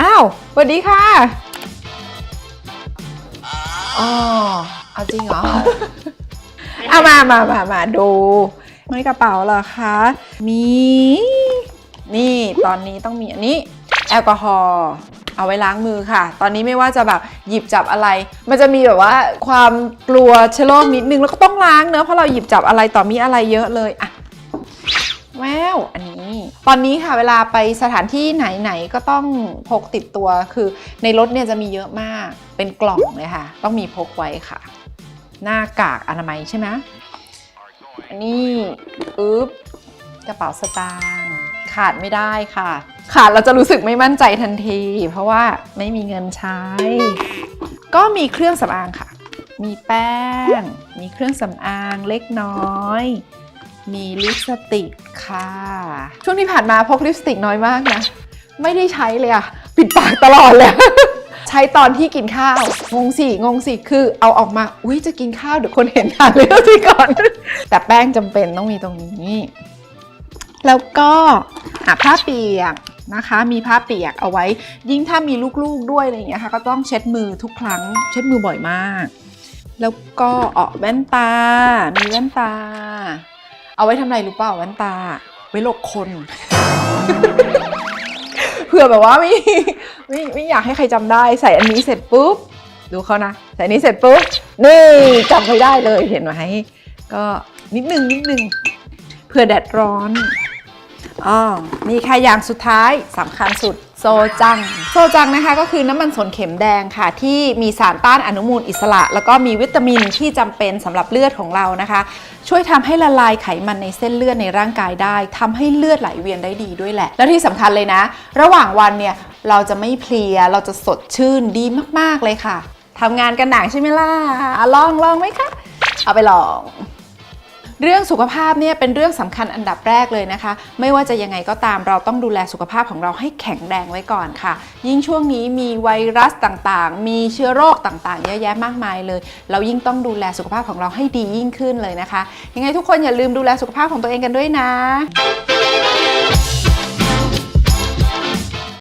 อ้าวสวัสดีค่ะอ๋อเอาจริงเหรอ เอามามามามาดูในกระเป๋าเหรอคะ มี นี่ตอนนี้ต้องมีอันนี้ แอลกอฮอล์ เอาไว้ล้างมือค่ะ ตอนนี้ไม่ว่าจะแบบหยิบจับอะไร มันจะมีแบบว่าความกลัวเชื้อโรคนิดนึงแล้วก็ต้องล้างเนอะเพราะเราหยิบจับอะไรต่อมีอะไรเยอะเลยอะแววอันนี้ ตอนนี้ค่ะเวลาไปสถานที่ไหนๆก็ต้องพกติดตัวคือในรถเนี่ยจะมีเยอะมากเป็นกล่องเลยค่ะ ต้องมีพกไว้ค่ะ หน้ากากอนามัยใช่ไหมอันนี้อึ๊บกระเป๋าสตางค์ขาดไม่ได้ค่ะขาดเราจะรู้สึกไม่มั่นใจทันที เพราะว่าไม่มีเงินใช้ ก็มีเครื่องสำอางค่ะ มีแป้ง มีเครื่องสำอางเล็กน้อย มีลิปสติกค่ะ ช่วงที่ผ่านมาพกลิปสติกน้อยมากนะ ไม่ได้ใช้เลยอะปิดปากตลอดเลยใช้ตอนที่กินข้าว งงสิงงสิคือเอาออกมาอุ้ยจะกินข้าวเดี๋ยวคนเห็นทานเลยสิก่อน แต่แป้งจำเป็นต้องมีตรงนี้ แล้วก็ผ้าเปียก นะคะ มีผ้าเปียกเอาไว้ ยิ่งถ้ามีลูกๆด้วยอะไรอย่างเงี้ยค่ะ ก็ต้องเช็ดมือทุกครั้ง เช็ดมือบ่อยมาก แล้วก็ออกแว่นตา มีแว่นตา เอาไว้ทำอะไรรู้เปล่าแว่นตา ไว้หลบคนเผื่อแบบว่าไม่ไม่ไม่อยากให้ใครจำได้ ใส่อันนี้เสร็จปุ๊บดูเขานะใส่อันนี้เสร็จปุ๊บนี่จำไม่ได้เลยเห็นไหมก็นิดนึงนิดนึงเผื่อแดดร้อน อ๋อนี่ค่ะอย่างสุดท้ายสำคัญสุดโซจัง โซจังนะคะก็คือน้ำมันสนเข็มแดงค่ะ ที่มีสารต้านอนุมูลอิสระ แล้วก็มีวิตามินที่จำเป็นสำหรับเลือดของเรานะคะ ช่วยทำให้ละลายไขมันในเส้นเลือดในร่างกายได้ทำให้เลือดไหลเวียนได้ดีด้วยแหละ แล้วที่สำคัญเลยนะ ระหว่างวันเนี่ยเราจะไม่เพลียเราจะสดชื่นดีมากๆเลยค่ะทำงานกันหนักใช่ไหมล่ะอะลองลองไหมคะเอาไปลอง เรื่องสุขภาพเนี่ยเป็นเรื่องสำคัญอันดับแรกเลยนะคะ ไม่ว่าจะยังไงก็ตามเราต้องดูแลสุขภาพของเราให้แข็งแรงไว้ก่อนค่ะ ยิ่งช่วงนี้มีไวรัสต่างๆ มีเชื้อโรคต่างๆ เยอะแยะมากมายเลย เรายิ่งต้องดูแลสุขภาพของเราให้ดียิ่งขึ้นเลยนะคะ ยังไงทุกคนอย่าลืมดูแลสุขภาพของตัวเองกันด้วยนะ